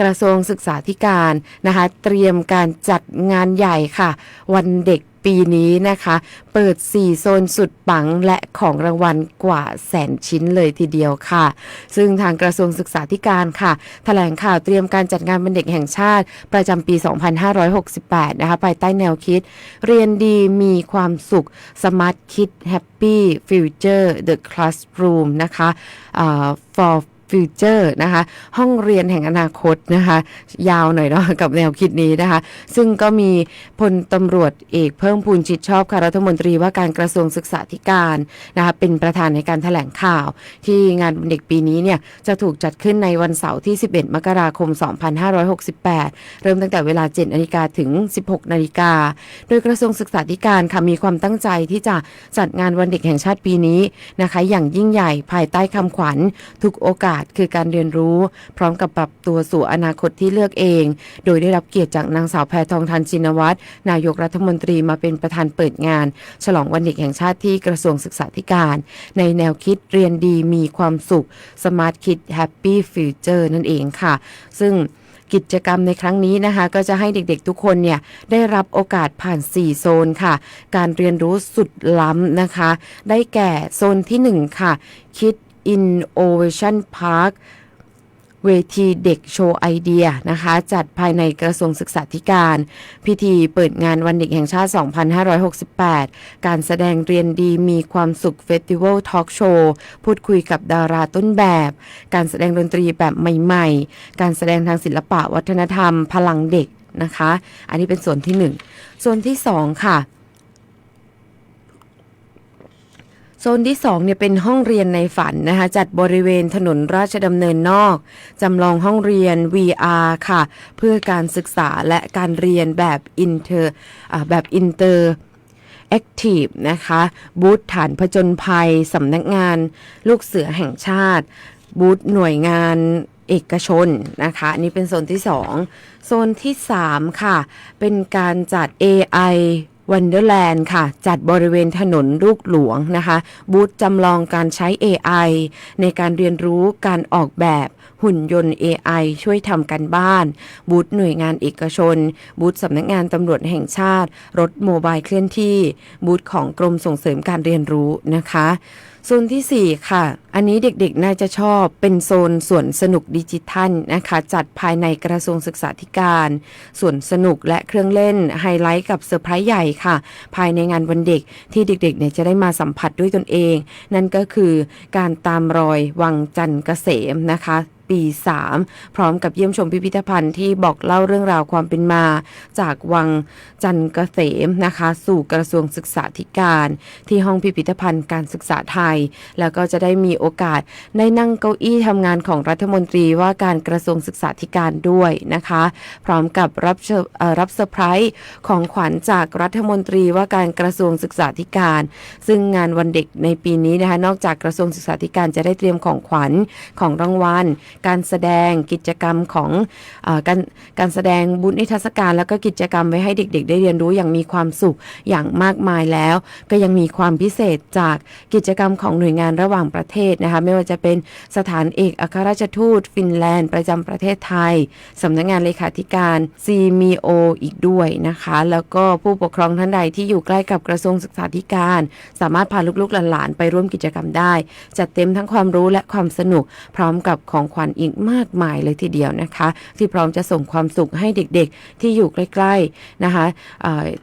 กระทรวงศึกษาธิการนะคะ เตรียมการจัดงานใหญ่ค่ะ วันเด็กปีนี้นะคะ เปิด 4 โซนสุดปังและของรางวัลกว่าแสนชิ้นเลยทีเดียวค่ะ ซึ่งทางกระทรวงศึกษาธิการค่ะแถลงข่าวเตรียมการจัดงานวันเด็กแห่งชาติ ประจำปี 2568 นะคะภายใต้แนวคิด เรียนดีมีความสุข Smart Kid Happy Future The Classroom นะคะ for อ่า for Future นะคะ ห้องเรียนแห่งอนาคตนะคะ ยาวหน่อยเนาะกับแนวคิดนี้นะคะ ซึ่งก็มีพลตำรวจเอกเพิ่มพูนชิดชอบค่ะรัฐมนตรีว่าการกระทรวงศึกษาธิการนะคะเป็นประธานในการถแถลงข่าว ที่งานวันเด็กปีนี้เนี่ยจะถูกจัดขึ้นในวันเสาร์ที่ 11 มกราคม 2568 เริ่มตั้งแต่เวลา7นาฬิกาถึง 16นาฬิกาโดยกระทรวงศึกษาธิการค่ะมีความตั้งใจที่จะจัดงานวันเด็กแห่งชาติปีนี้นะคะ อย่างยิ่งใหญ่ภายใต้คำขวัญทุกโอกาสคือการเรียนรู้ พร้อมกับปรับตัวสู่อนาคตที่เลือกเอง โดยได้รับเกียรติจากนางสาวแพทองทานชินวัตรนายกรัฐมนตรีมาเป็นประธานเปิดงาน ฉลองวันเด็กแห่งชาติที่กระทรวงศึกษาธิการ ในแนวคิดเรียนดีมีความสุข Smart Kid Happy Future นั่นเองค่ะ ซึ่งกิจกรรมในครั้งนี้นะคะ ก็จะให้เด็กๆทุกคนเนี่ย ได้รับโอกาสผ่าน 4 โซนค่ะ การเรียนรู้สุดล้ำนะคะ ได้แก่โซนที่ 1 ค่ะ Kid Innovation Park เวทีเด็กโชว์ไอเดียนะคะ จัดภายในกระทรวงศึกษาธิการ พิธีเปิดงานวันเด็กแห่งชาติ 2568 การแสดงเรียนดีมีความสุขเฟสติวัลทอล์กโชว์พูดคุยกับดาราต้นแบบ การแสดงดนตรีแบบใหม่ๆ การแสดงทางศิลปะวัฒนธรรม พลังเด็กนะคะ อันนี้เป็นส่วนที่ 1 ส่วนที่ 2 ค่ะ โซนที่2เนี่ยเป็นห้องเรียนในฝันนะคะจัดบริเวณถนนราชดำเนินนอกจำลองห้องเรียน VR ค่ะ เพื่อการศึกษาและการเรียนแบบอินเตอร์แบบอินเตอร์แอคทีฟนะคะ บูธฐานผจญภัยสำนักงาน ลูกเสือแห่งชาติ บูธหน่วยงานเอกชนนะคะอันนี้เป็นโซนที่ 2 โซนที่ 3 ค่ะ เป็นการจัด AI Wonderland ค่ะ จัดบริเวณถนนลูกหลวงนะคะ บูธจำลองการใช้ AI ในการเรียนรู้การออกแบบหุ่นยนต์ AI ช่วยทำกันบ้าน บูธหน่วยงานเอกชน บูธสำนักงานตำรวจแห่งชาติ รถโมบายเคลื่อนที่ บูธของกรมส่งเสริมการเรียนรู้นะคะโซนทีสี่4 ค่ะ อันนี้เด็กๆ น่าจะชอบเป็นโซนสวนสนุกดิจิทัลนะคะ จัดภายในกระทรวงศึกษาธิการสวนสนุกและเครื่องเล่นไฮไลท์กับเซอร์ไพรส์ใหญ่ค่ะ ภายในงานวันเด็กที่เด็กๆเนี่ยจะได้มาสัมผัสด้วยตนเอง นั่นก็คือการตามรอยวังจันทร์เกษมนะคะ ปี 3 พร้อมกับเยี่ยมชมพิพิธภัณฑ์ที่บอกเล่าเรื่องราวความเป็นมา จากวังจันทร์เกษมนะคะ สู่กระทรวงศึกษาธิการ ที่ห้องพิพิธภัณฑ์การศึกษาไทย แล้วก็จะได้มีโอกาสได้นั่งเก้าอี้ทำงานของรัฐมนตรีว่าการกระทรวงศึกษาธิการด้วยนะคะ พร้อมกับรับรับเซอร์ไพรส์ของขวัญจากรัฐมนตรีว่าการกระทรวงศึกษาธิการ ซึ่งงานวันเด็กในปีนี้นะคะนอกจากกระทรวงศึกษาธิการจะได้เตรียมของขวัญของรางวัลการแสดงกิจกรรมของอการการแสดงบุญนิทรรศการ แล้วก็กิจกรรมไว้ให้เด็ก ๆ ได้เรียนรู้อย่างมีความสุขอย่างมากมายแล้ว ก็ยังมีความพิเศษจากกิจกรรมของหน่วยงานระหว่างประเทศนะคะไม่ว่าจะเป็นสถานเอกอัครราชทูต ฟินแลนด์ ประจำประเทศไทยสำนักงานเลขาธิการซีมีโออีกด้วยนะคะ แล้วก็ผู้ปกครองท่านใดที่อยู่ใกล้กับกระทรวงศึกษาธิการ สามารถพาลูกๆหลานๆไปร่วมกิจกรรมได้ จัดเต็มทั้งความรู้และความสนุกพร้อมกับของขวัญอีกมากมายเลยทีเดียวนะคะ ที่พร้อมจะส่งความสุขให้เด็กๆ ที่อยู่ใกล้ๆนะคะ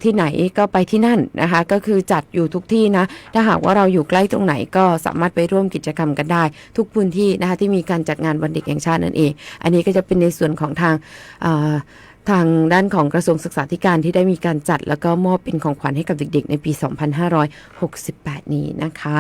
ที่ไหนก็ไปที่นั่นนะคะ ก็คือจัดอยู่ทุกที่นะ ถ้าหากว่าเราอยู่ใกล้ตรงไหนก็สามารถไปร่วมกิจกรรมกันได้ ทุกพื้นที่นะคะที่มีการจัดงานวันเด็กแห่งชาตินั่นเอง อันนี้ก็จะเป็นในส่วนของทางทางด้านของกระทรวงศึกษาธิการที่ได้มีการจัด แล้วก็มอบเป็นของขวัญให้กับเด็กๆ ในปี 2568 นี้นะคะ